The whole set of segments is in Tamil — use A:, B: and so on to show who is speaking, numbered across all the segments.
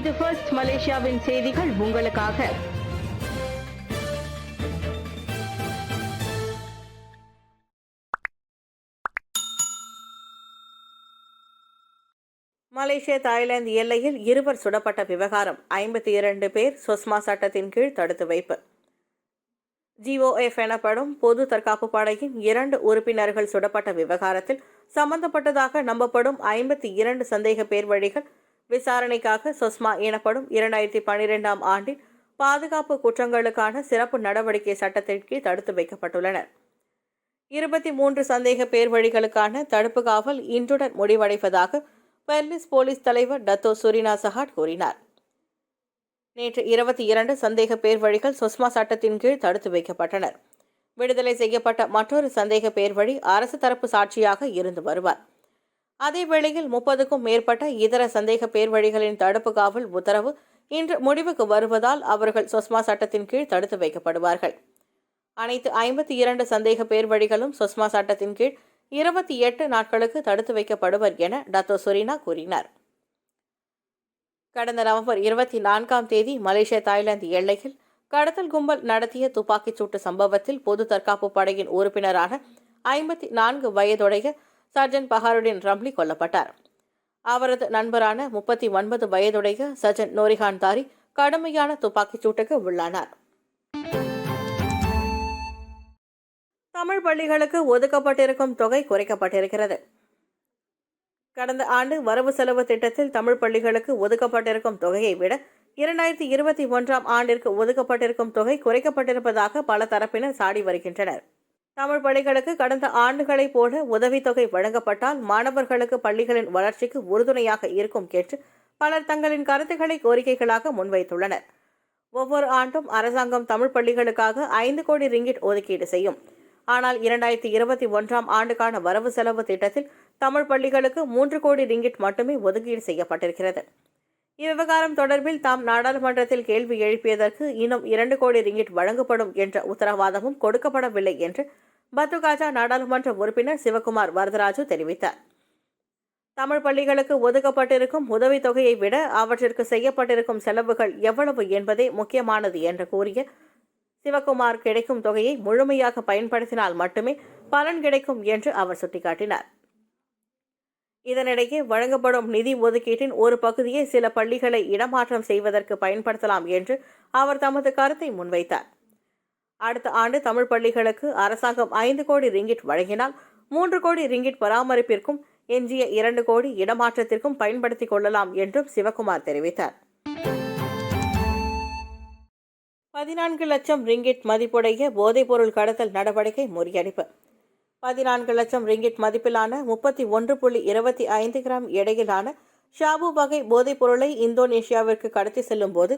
A: இது ஃபர்ஸ்ட் மலேசியாவின் செய்திகள் உங்களுக்காக.
B: மலேசிய தாய்லாந்து எல்லையில் இருவர் சுடப்பட்ட விவகாரம். ஐம்பத்தி இரண்டு பேர் சொஸ்மா சட்டத்தின் கீழ் தடுத்து வைப்பு. ஜிஓஎஃப் எனப்படும் பொது தற்காப்பு படையின் இரண்டு உறுப்பினர்கள் சுடப்பட்ட விவகாரத்தில் சம்பந்தப்பட்டதாக நம்பப்படும் ஐம்பத்தி இரண்டு சந்தேக பேர் வழிகள் விசாரணைக்காக சுஷ்மா எனப்படும் இரண்டாயிரத்தி பன்னிரெண்டாம் ஆண்டின் பாதுகாப்பு குற்றங்களுக்கான சிறப்பு நடவடிக்கை சட்டத்தின் கீழ் தடுத்து வைக்கப்பட்டுள்ளனர். இருபத்தி மூன்று சந்தேக பேர் வழிகளுக்கான தடுப்பு காவல் இன்றுடன் முடிவடைவதாக பெர்லிஸ் போலீஸ் தலைவர் டத்தோ சுரினா சஹாட் கூறினார். நேற்று இருபத்தி இரண்டு சந்தேக பேர் வழிகள் சொஸ்மா சட்டத்தின் கீழ் தடுத்து வைக்கப்பட்டனர். விடுதலை செய்யப்பட்ட மற்றொரு சந்தேக பேர் வழி அரசு தரப்பு சாட்சியாக இருந்து வருவார். அதே வேளையில் முப்பதுக்கும் மேற்பட்ட இதர சந்தேக பேர் வழிகளின் தடுப்பு காவல் உத்தரவு இன்று முடிவுக்கு வருவதால் அவர்கள் சொஸ்மா சட்டத்தின் கீழ் தடுத்து வைக்கப்படுவார்கள். அனைத்து ஐம்பத்தி இரண்டு சந்தேக பேர் வழிகளும் சொஸ்மா சட்டத்தின் கீழ் இருபத்தி எட்டு நாட்களுக்கு தடுத்து வைக்கப்படுவர் என டத்தோ சொரினா கூறினார். கடந்த நவம்பர் இருபத்தி நான்காம் தேதி மலேசிய தாய்லாந்து எல்லையில் கடத்தல் கும்பல் நடத்திய துப்பாக்கிச் சூட்டு சம்பவத்தில் பொது தற்காப்பு படையின் உறுப்பினரான ஐம்பத்தி நான்கு வயதுடைய சர்ஜன் பஹாருடின் ரம்லி கொல்லப்பட்டார். அவரது நண்பரான முப்பத்தி ஒன்பது வயதுடைய சஜன் நோரிகான் தாரி கடுமையான துப்பாக்கிச் சூட்டுக்கு உள்ளானார். தமிழ் பள்ளிகளுக்கு ஒதுக்கப்பட்டிருக்கும் தொகை குறைக்கப்பட்டிருக்கிறது. கடந்த ஆண்டு வரவு செலவு திட்டத்தில் தமிழ் பள்ளிகளுக்கு ஒதுக்கப்பட்டிருக்கும் தொகையை விட இரண்டாயிரத்தி இருபத்தி ஒன்றாம் ஆண்டிற்கு ஒதுக்கப்பட்டிருக்கும் தொகை குறைக்கப்பட்டிருப்பதாக பல தரப்பினர் சாடி வருகின்றனர். தமிழ் பள்ளிகளுக்கு கடந்த ஆண்டுகளைப் போல உதவித்தொகை வழங்கப்பட்டால் மாணவர்களுக்கு பள்ளிகளின் வளர்ச்சிக்கு உறுதுணையாக இருக்கும் என்று பலர் தங்களின் கருத்துக்களை கோரிக்கைகளாக முன்வைத்துள்ளனர். ஒவ்வொரு ஆண்டும் அரசாங்கம் தமிழ் பள்ளிகளுக்காக ஐந்து கோடி ரிங்கிட் ஒதுக்கீடு செய்யும். ஆனால் இரண்டாயிரத்தி இருபத்தி ஒன்றாம் ஆண்டுக்கான வரவு செலவு திட்டத்தில் தமிழ் பள்ளிகளுக்கு மூன்று கோடி ரிங்கிட் மட்டுமே ஒதுக்கீடு செய்யப்பட்டிருக்கிறது. இவ்விவகாரம் தொடர்பில் தாம் நாடாளுமன்றத்தில் கேள்வி எழுப்பியதற்கு இன்னும் இரண்டு கோடி ரிங்கிட் வழங்கப்படும் என்ற உத்தரவாதமும் கொடுக்கப்படவில்லை என்று பத்துகாஜா நாடாளுமன்ற உறுப்பினர் சிவகுமார் வரதராஜு தெரிவித்தார். தமிழ் பள்ளிகளுக்கு ஒதுக்கப்பட்டிருக்கும் உதவித்தொகையை விட அவற்றிற்கு செய்யப்பட்டிருக்கும் செலவுகள் எவ்வளவு என்பதே முக்கியமானது என்று கூறிய சிவகுமார் கிடைக்கும் தொகையை முழுமையாக பயன்படுத்தினால் மட்டுமே பலன் கிடைக்கும் என்று அவர் சுட்டிக்காட்டினார். இதனிடையே வழங்கப்படும் நிதி ஒதுக்கீட்டின் ஒரு பகுதியை சில பள்ளிகளை இடமாற்றம் செய்வதற்கு பயன்படுத்தலாம் என்று அவர் தமது கருத்தை முன்வைத்தார். அடுத்த ஆண்டு தமிழ் பள்ளிகளுக்கு அரசாங்கம் ஐந்து கோடி ரிங்கிட் வழங்கினால் மூன்று கோடி ரிங்கிட் பராமரிப்பிற்கும் எஞ்சிய இரண்டு கோடி இடமாற்றத்திற்கும் பயன்படுத்திக் கொள்ளலாம் என்றும் சிவகுமார் தெரிவித்தார். பதினான்கு லட்சம் ரிங்கிட் மதிப்புடைய போதைப்பொருள் கடத்தல் நடவடிக்கை முறியடிப்பு. பதினான்கு லட்சம் ரிங்கிட் மதிப்பிலான முப்பத்தி ஒன்று புள்ளி இருபத்தி ஐந்து கிராம் எடையிலான ஷாபு வகை போதைப் பொருளை இந்தோனேஷியாவிற்கு கடத்தி செல்லும் போது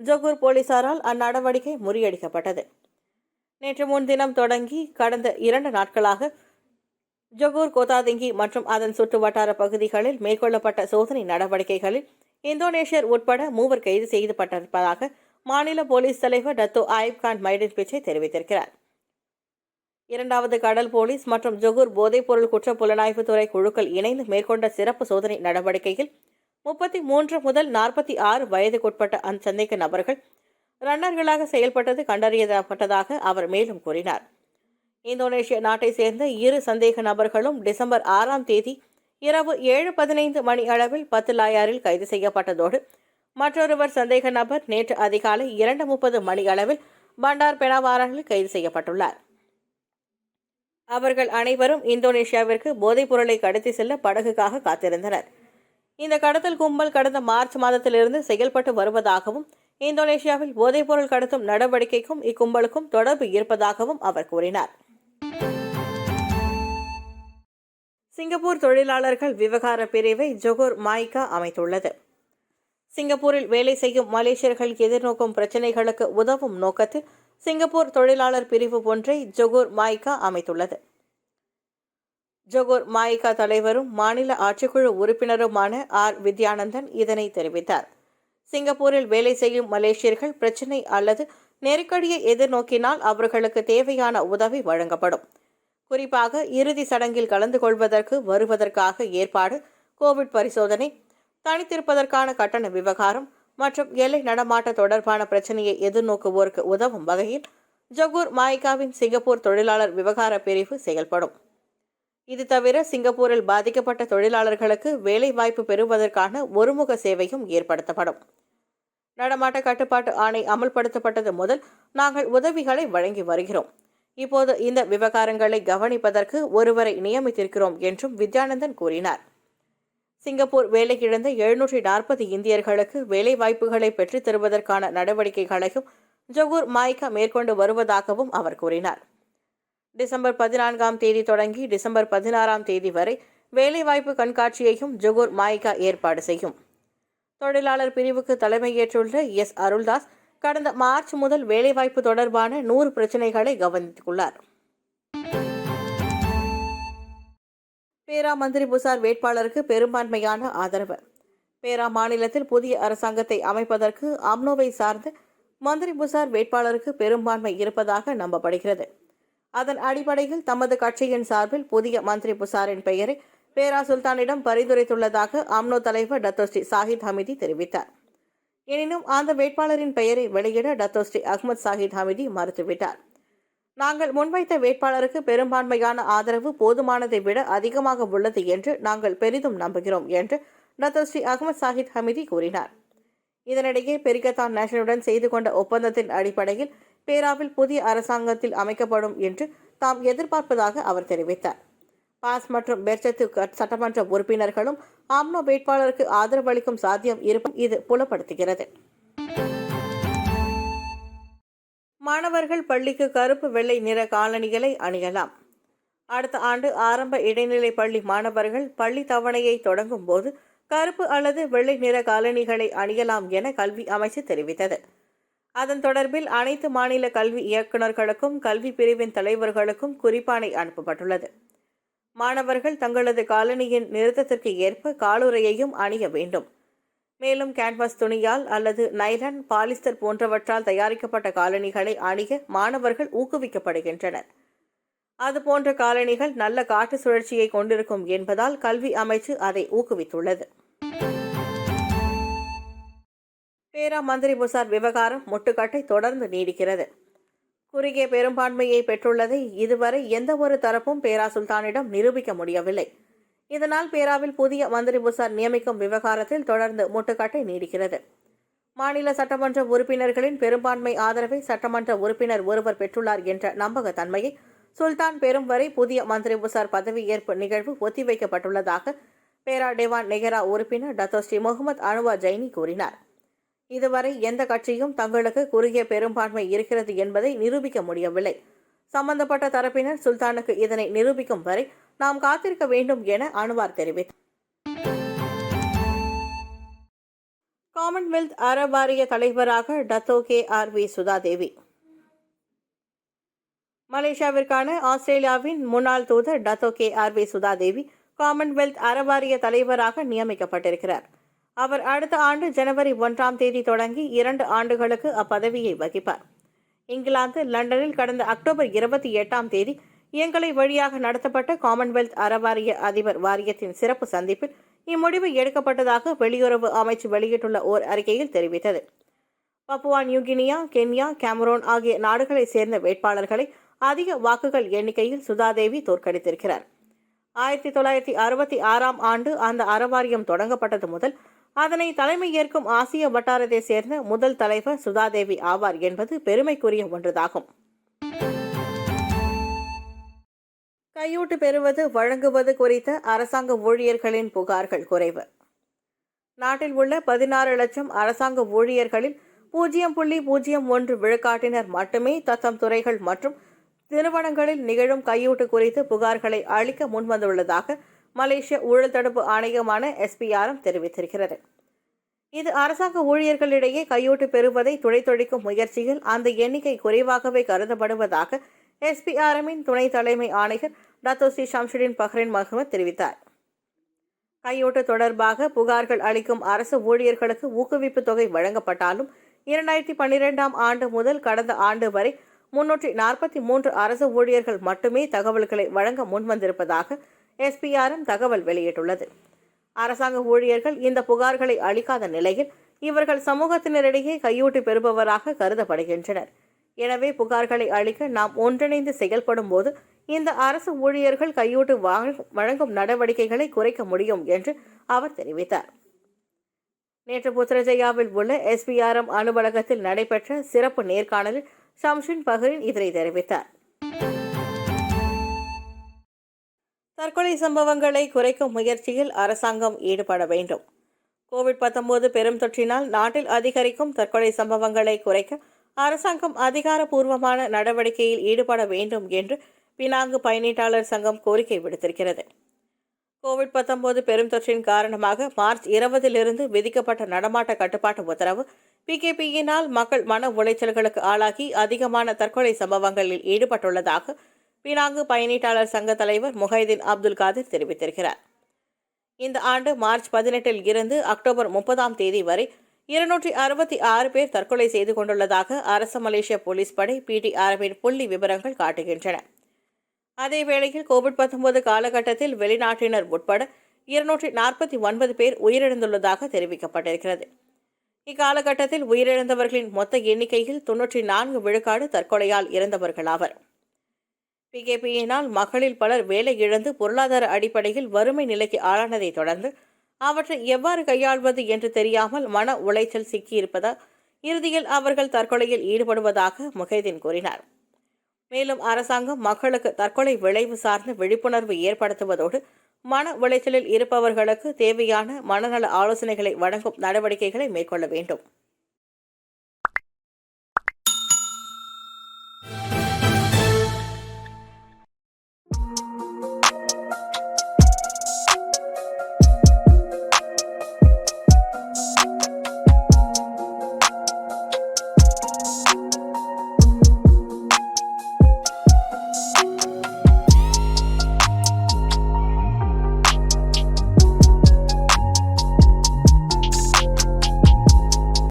B: ஜொகூர் போலீசாரால் அந்நடவடிக்கை முறியடிக்கப்பட்டது. நேற்று முன்தினம் தொடங்கி கடந்த இரண்டு நாட்களாக ஜொகூர் கோதாதிங்கி மற்றும் அதன் சுற்று வட்டார பகுதிகளில் மேற்கொள்ளப்பட்ட சோதனை நடவடிக்கைகளில் இந்தோனேஷியர் உட்பட மூவர் கைது செய்யப்பட்டிருப்பதாக மாநில போலீஸ் தலைவர் டத்தோ ஆயிப் கான் மைடின் பிச்சை தெரிவித்திருக்கிறார். இரண்டாவது கடல் போலீஸ் மற்றும் ஜொகூர் போதைப்பொருள் குற்ற புலனாய்வு துறை குழுக்கள் இணைந்து மேற்கொண்ட சிறப்பு சோதனை நடவடிக்கையில் முப்பத்தி மூன்று முதல் நாற்பத்தி ஆறு வயதுக்குட்பட்ட அந்த சந்தேக நபர்கள் ரன்னர்களாக செயல்பட்டது கண்டறியப்பட்டதாக அவர் மேலும் கூறினார். இந்தோனேஷிய நாட்டை சேர்ந்த இரு சந்தேக நபர்களும் டிசம்பர் ஆறாம் தேதி இரவு ஏழு பதினைந்து மணி அளவில் பத்து லாயாரில் கைது செய்யப்பட்டதோடு மற்றொருவர் சந்தேக நபர் நேற்று அதிகாலை இரண்டு முப்பது மணி அளவில் பண்டார் பெனாவாரனில் கைது செய்யப்பட்டுள்ளார். அவர்கள் அனைவரும் இந்தோனேஷியாவிற்கு போதைப் பொருளை கடத்தி செல்ல படகுக்காக காத்திருந்தனர். இந்த கடத்தல் கும்பல் கடந்த மார்ச் மாதத்திலிருந்து செயல்பட்டு வருவதாகவும் இந்தோனேஷியாவில் போதைப்பொருள் கடத்தும் நடவடிக்கைக்கும் இக்கும்பலுக்கும் தொடர்பு இருப்பதாகவும் அவர் கூறினார். சிங்கப்பூர் தொழிலாளர்கள் விவகார பிரிவை ஜொகூர் மாய்கா அமைத்துள்ளது. சிங்கப்பூரில் வேலை செய்யும் மலேசியர்கள் எதிர்நோக்கும் பிரச்சினைகளுக்கு உதவும் நோக்கத்தில் சிங்கப்பூர் தொழிலாளர் பிரிவு ஒன்றை ஜொகூர் மாய்கா அமைத்துள்ளது. ஜொகூர் மாய்கா தலைவரும் மாநில ஆட்சிக்குழு உறுப்பினருமான ஆர். வித்யானந்தன் இதனை தெரிவித்தார். சிங்கப்பூரில் வேலை செய்யும் மலேசியர்கள் பிரச்சினை அல்லது நெருக்கடியை எதிர்நோக்கினால் அவர்களுக்கு தேவையான உதவி வழங்கப்படும். குறிப்பாக இறுதி சடங்கில் கலந்து கொள்வதற்கு வருவதற்காக ஏற்பாடு கோவிட் பரிசோதனை தனித்திருப்பதற்கான கட்டண விவகாரம் மற்றும் எல்லை நடமாட்ட தொடர்பான பிரச்சனையை எதிர்நோக்குவோருக்கு உதவும் வகையில் ஜகூர் மாய்காவின் சிங்கப்பூர் தொழிலாளர் விவகார பிரிவு செயல்படும். இது தவிர சிங்கப்பூரில் பாதிக்கப்பட்ட தொழிலாளர்களுக்கு வேலை வாய்ப்பு பெறுவதற்கான ஒருமுக சேவையும் ஏற்படுத்தப்படும். நடமாட்ட கட்டுப்பாட்டு ஆணை அமல்படுத்தப்பட்டது முதல் நாங்கள் உதவிகளை வழங்கி வருகிறோம். இப்போது இந்த விவகாரங்களை கவனிப்பதற்கு ஒருவரை நியமித்திருக்கிறோம் என்றும் வித்யானந்தன் கூறினார். சிங்கப்பூர் வேலையிழந்த எழுநூற்றி நாற்பது இந்தியர்களுக்கு வேலைவாய்ப்புகளை பெற்றுத் தருவதற்கான நடவடிக்கைகளையும் ஜொகூர் மாய்கா மேற்கொண்டு வருவதாகவும் அவர் கூறினார். டிசம்பர் பதினான்காம் தேதி தொடங்கி டிசம்பர் பதினாறாம் தேதி வரை வேலைவாய்ப்பு கண்காட்சியையும் ஜொகூர் மாய்கா ஏற்பாடு செய்யும். தொழிலாளர் பிரிவுக்கு தலைமையேற்றுள்ள எஸ். அருள்தாஸ் கடந்த மார்ச் முதல் வேலைவாய்ப்பு தொடர்பான நூறு பிரச்சினைகளை கவனித்துள்ளார் பேரா மந்திரி புசார் வேட்பாளருக்கு பெரும்பான்மையான ஆதரவு. பேரா மாநிலத்தில் புதிய அரசாங்கத்தை அமைப்பதற்கு அம்னோவை சார்ந்த மந்திரி புசார் வேட்பாளருக்கு பெரும்பான்மை இருப்பதாக நம்பப்படுகிறது. அதன் அடிப்படையில் தமது கட்சியின் சார்பில் புதிய மந்திரி புசாரின் பெயரை பேரா சுல்தானிடம் பரிந்துரைத்துள்ளதாக அம்னோ தலைவர் டத்தோஸ்ரீ சாஹித் ஹமிதி தெரிவித்தார். எனினும் அந்த வேட்பாளரின் பெயரை வெளியிட டத்தோஸ்ரீ அஹ்மத் சாஹித் ஹமிதி மறுத்துவிட்டார். நாங்கள் முன்வைத்த வேட்பாளருக்கு பெரும்பான்மையான ஆதரவு போதுமானதை விட அதிகமாக உள்ளது என்று நாங்கள் பெரிதும் நம்புகிறோம் என்று டத்தோஸ்ரீ அகமது சாஹித் ஹமிதி கூறினார். இதனிடையே பெரிகத்தான் நேஷனுடன் செய்து கொண்ட ஒப்பந்தத்தின் அடிப்படையில் பேராவில் புதிய அரசாங்கத்தில் அமைக்கப்படும் என்று தாம் எதிர்பார்ப்பதாக அவர் தெரிவித்தார். பாஸ் மற்றும் பெர்ச்சத்து சட்டமன்ற உறுப்பினர்களும் ஆம்னோ வேட்பாளருக்கு ஆதரவளிக்கும் சாத்தியம் இருப்பும் இது புலப்படுத்துகிறது. மாணவர்கள் பள்ளிக்கு கருப்பு வெள்ளை நிற காலணிகளை அணியலாம். அடுத்த ஆண்டு ஆரம்ப இடைநிலை பள்ளி மாணவர்கள் பள்ளி தவணையை தொடங்கும் போது கருப்பு அல்லது வெள்ளை நிற காலணிகளை அணியலாம் என கல்வி அமைச்சு தெரிவித்தது. அதன் தொடர்பில் அனைத்து மாநில கல்வி இயக்குநர்களுக்கும் கல்வி பிரிவின் தலைவர்களுக்கும் குறிப்பானை அனுப்பப்பட்டுள்ளது. மாணவர்கள் தங்களது காலனியின் நிறுத்தத்திற்கு ஏற்ப காலுறையையும் அணிய வேண்டும். மேலும் கேன்வாஸ் துணியால் அல்லது நைலன் பாலிஸ்டர் போன்றவற்றால் தயாரிக்கப்பட்ட காலணிகளை அணிய மாணவர்கள் ஊக்குவிக்கப்படுகின்றனர். அதுபோன்ற காலணிகள் நல்ல காற்று சுழற்சியை கொண்டிருக்கும் என்பதால் கல்வி அமைச்சு அதை ஊக்குவித்துள்ளது. பேரா மந்திரி புசார் விவகாரம் முட்டுக்கட்டை தொடர்ந்து நீடிக்கிறது. குறுகிய பெரும்பான்மையை பெற்றுள்ளதை இதுவரை எந்த ஒரு தரப்பும் பேரா சுல்தானிடம் நிரூபிக்க முடியவில்லை. இதனால் பேராவில் புதிய மந்திரி புசார் நியமிக்கும் விவகாரத்தில் தொடர்ந்து முட்டுக்கட்டை நீடிக்கிறது. மாநில சட்டமன்ற உறுப்பினர்களின் பெரும்பான்மை ஆதரவை சட்டமன்ற உறுப்பினர் ஒருவர் பெற்றுள்ளார் என்ற நம்பகத்தன்மையை சுல்தான் பெறும் வரை புதிய மந்திரி புசார் பதவியேற்பு நிகழ்வு ஒத்திவைக்கப்பட்டுள்ளதாக பேரா டேவான் நெகரா உறுப்பினர் டத்தோஸ்ரீ முகமது அனுவா ஜைனி கூறினார். இதுவரை எந்த கட்சியும் தங்களுக்கு குறுகிய பெரும்பான்மை இருக்கிறது என்பதை நிரூபிக்க முடியவில்லை. சம்பந்தப்பட்ட தரப்பினர் சுல்தானுக்கு இதனை நிரூபிக்கும் வரை நாம் காத்திருக்க வேண்டும் என அனுவார் தெரிவித்தார். காமன்வெல்த் அறவாரிய தலைவராக Dato K R V Sudhadevi. மலேசியாவிற்கான ஆஸ்திரேலியாவின் முன்னாள் தூதர் Dato K R V Sudhadevi Commonwealth அறவாரிய தலைவராக நியமிக்கப்பட்டிருக்கிறார். அவர் அடுத்த ஆண்டு ஜனவரி ஒன்றாம் தேதி தொடங்கி இரண்டு ஆண்டுகளுக்கு அப்பதவியை வகிப்பார். இங்கிலாந்து லண்டனில் கடந்த அக்டோபர் இருபத்தி எட்டாம் தேதி எங்களை வழியாக நடத்தப்பட்ட காமன்வெல்த் அறவாரிய அதிபர் வாரியத்தின் சிறப்பு சந்திப்பில் இம்முடிவு எடுக்கப்பட்டதாக வெளியுறவு அமைச்சு வெளியிட்டுள்ள ஓர் அறிக்கையில் தெரிவித்தது. பப்புவா நியூகினியா கென்யா கேமரோன் ஆகிய நாடுகளைச் சேர்ந்த வேட்பாளர்களை அதிக வாக்குகள் எண்ணிக்கையில் சுதாதேவி தோற்கடித்திருக்கிறார். ஆயிரத்தி தொள்ளாயிரத்தி அறுபத்தி ஆறாம் ஆண்டு அந்த அறவாரியம் தொடங்கப்பட்டது முதல் அதனை தலைமை ஏற்கும் ஆசிய வட்டாரத்தை சேர்ந்த முதல் தலைவர் சுதாதேவி ஆவார் என்பது பெருமைக்குரிய ஒன்றுதாகும். கையூட்டு பெறுவது வழங்குவது குறித்த அரசாங்க ஊழியர்களின் புகார்கள் குறைவு. நாட்டில் உள்ள பதினாறு லட்சம் அரசாங்க ஊழியர்களில் பூஜ்ஜியம் புள்ளி பூஜ்ஜியம் ஒன்று விழுக்காட்டினர் மட்டுமே தத்தம் துறைகள் மற்றும் நிறுவனங்களில் நிகழும் கையூட்டு குறித்து புகார்களை அளிக்க முன்வந்துள்ளதாக மலேசிய ஊழல் தடுப்பு ஆணையமான எஸ்பிஆர்எம் தெரிவித்திருக்கிறது. இது அரசாங்க ஊழியர்களிடையே கையூட்டு பெறுவதை துடைத்தொழிக்கும் முயற்சியில் அந்த எண்ணிக்கை குறைவாகவே கருதப்படுவதாக எஸ்பிஆர்எம்மின் துணை தலைமை ஆணையர் டத்தோசி ஷம்ஷுடின் பஹ்ரின் மஹமத் தெரிவித்தார். கையூட்டு தொடர்பாக புகார்கள் அளிக்கும் அரசு ஊழியர்களுக்கு ஊக்குவிப்பு தொகை வழங்கப்பட்டாலும் இரண்டாயிரத்தி பன்னிரெண்டாம் ஆண்டு முதல் கடந்த ஆண்டு வரை முன்னூற்றி நாற்பத்தி மூன்று அரசு ஊழியர்கள் மட்டுமே தகவல்களை வழங்க முன்வந்திருப்பதாக எஸ்பிஆர்எம் தகவல் வெளியிட்டுள்ளது. அரசாங்க ஊழியர்கள் இந்த புகார்களை அளிக்காத நிலையில் இவர்கள் சமூகத்தினரிடையே கையூட்டு பெறுபவராக கருதப்படுகின்றனர். எனவே புகார்களை அளிக்க நாம் ஒன்றிணைந்து செயல்படும் போது இந்த அரசு ஊழியர்கள் கையூட்டு வழங்கும் நடவடிக்கைகளை குறைக்க முடியும் என்று அவர் தெரிவித்தார். நேற்று புத்ரஜயாவில் உள்ள எஸ்பிஆர்எம் அலுவலகத்தில் நடைபெற்ற சிறப்பு நேர்காணலில் ஷம்ஷின் பஹரின் இதனை தெரிவித்தார். தற்கொலை சம்பவங்களை குறைக்கும் முயற்சியில் அரசாங்கம் ஈடுபட வேண்டும். கோவிட் 19 பெரும் தொற்றினால் நாட்டில் அதிகரிக்கும் தற்கொலை சம்பவங்களை குறைக்க அரசாங்கம் அதிகாரப்பூர்வமான நடவடிக்கையில் ஈடுபட வேண்டும் என்று பினாங்கு பயணீட்டாளர் சங்கம் கோரிக்கை விடுத்திருக்கிறது. கோவிட் 19 பெரும் தொற்றின் காரணமாக மார்ச் இருபதிலிருந்து விதிக்கப்பட்ட நடமாட்ட கட்டுப்பாட்டு உத்தரவு பிகேபியினால் மக்கள் மன உளைச்சல்களுக்கு ஆளாகி அதிகமான தற்கொலை சம்பவங்களில் ஈடுபட்டுள்ளதாக பினாங்கு பயணீட்டாளர் சங்க தலைவர் முஹைதீன் அப்துல் காதிர் தெரிவித்திருக்கிறார். இந்த ஆண்டு மார்ச் பதினெட்டில் இருந்து அக்டோபர் முப்பதாம் தேதி வரை இருநூற்றி அறுபத்தி ஆறு பேர் தற்கொலை செய்து கொண்டுள்ளதாக அரசு மலேசிய போலீஸ் படை பிடிஆர்வின் புள்ளி விவரங்கள் காட்டுகின்றன. அதேவேளையில் கோவிட் 19 காலகட்டத்தில் வெளிநாட்டினர் உட்பட இருநூற்றி நாற்பத்தி ஒன்பது பேர் உயிரிழந்துள்ளதாக தெரிவிக்கப்பட்டிருக்கிறது. இக்காலகட்டத்தில் உயிரிழந்தவர்களின் மொத்த எண்ணிக்கையில் தொன்னூற்றி நான்கு விழுக்காடு தற்கொலையால் இறந்தவர்களாவர். பிகேபியினால் மகளில் பலர் வேலை இழந்து பொருளாதார அடிப்படையில் வறுமை நிலைக்கு ஆளானதைத் தொடர்ந்து அவற்றை எவ்வாறு கையாள்வது என்று தெரியாமல் மன உளைச்சல் சிக்கியிருப்பதால் இறுதியில் அவர்கள் தற்கொலையில் ஈடுபடுவதாக முகைதீன் கூறினார். மேலும் அரசாங்கம் மக்களுக்கு தற்கொலை விளைவு சார்ந்த விழிப்புணர்வு ஏற்படுத்துவதோடு மன உளைச்சலில் இருப்பவர்களுக்கு தேவையான மனநல ஆலோசனைகளை வழங்கும் நடவடிக்கைகளை மேற்கொள்ள வேண்டும்.